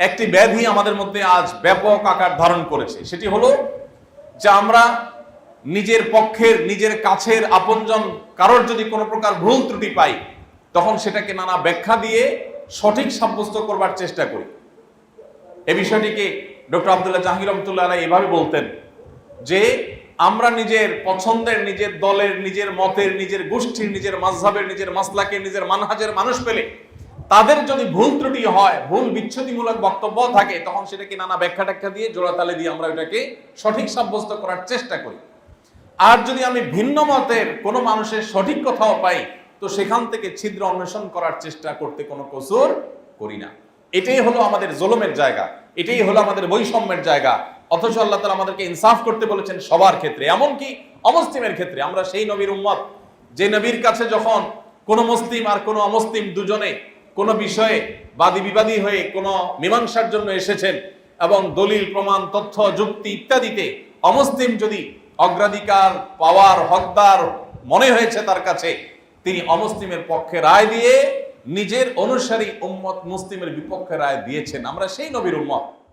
একটি ব্যাধি আমাদের মধ্যে আজ ব্যাপক আকার ধারণ করেছে। সেটি হলো যে আমরা নিজের পক্ষের, নিজের কাছের আপনজন কারোর যদি কোনো প্রকার ভুল ত্রুটি পাই, তখন সেটাকে নানা ব্যাখ্যা দিয়ে সঠিক সাব্যস্ত করবার চেষ্টা করি। এ বিষয়টিকে ডক্টর আবদুল্লাহ জাহাঙ্গীর রহমতুল্লাহ এভাবে বলতেন যে, আমরা নিজের পছন্দের, নিজের দলের, নিজের মতের, নিজের গোষ্ঠীর, নিজের মাঝহাবের নিজের মাসলাকের, নিজের মানহাজের মানুষ পেলে তাদের যদি ভুল ত্রুটি হয়, ভুল বিচ্ছুতিমূলক বক্তব্য থাকে, তখন সেটাকে নানা ব্যাখ্যা ট্যাখ্যা দিয়ে, জোড়াতালে দিয়ে আমরা এটাকে সঠিক সাব্যস্ত করার চেষ্টা করি। আর যদি আমি ভিন্ন মতের কোনো মানুষের সঠিক কথাও পাই, তো সেখান থেকে ছিদ্র অন্বেষণ করার চেষ্টা করতে কোনো কসুর করি না। এটাই হলো আমাদের জোলমের জায়গা, এটাই হলো আমাদের বৈষম্যের জায়গা। অথচ আল্লাহ তালা আমাদেরকে ইনসাফ করতে বলেছেন সবার ক্ষেত্রে, এমনকি অমুসলিমের ক্ষেত্রে। আমরা সেই নবীর উম্মত, যে নবীর কাছে যখন কোনো মুসলিম আর কোনো অমুসলিম দুজনে কোনো বিষয়ে বাদী বিবাদী হয়ে কোন মীমাংসার জন্য এসেছেন এবং দলিল, প্রমাণ, তথ্য, যুক্তি ইত্যাদিতে অমুসলিম যদি অগ্রাধিকার, পাওয়ার, হকদার মনে হয়েছে তার কাছে, তিনি অমুসলিমের পক্ষে রায় দিয়ে নিজের অনুসারী উম্মত মুসলিমের বিপক্ষে রায় দিয়েছেন। আমরা সেই নবীর উম্মত।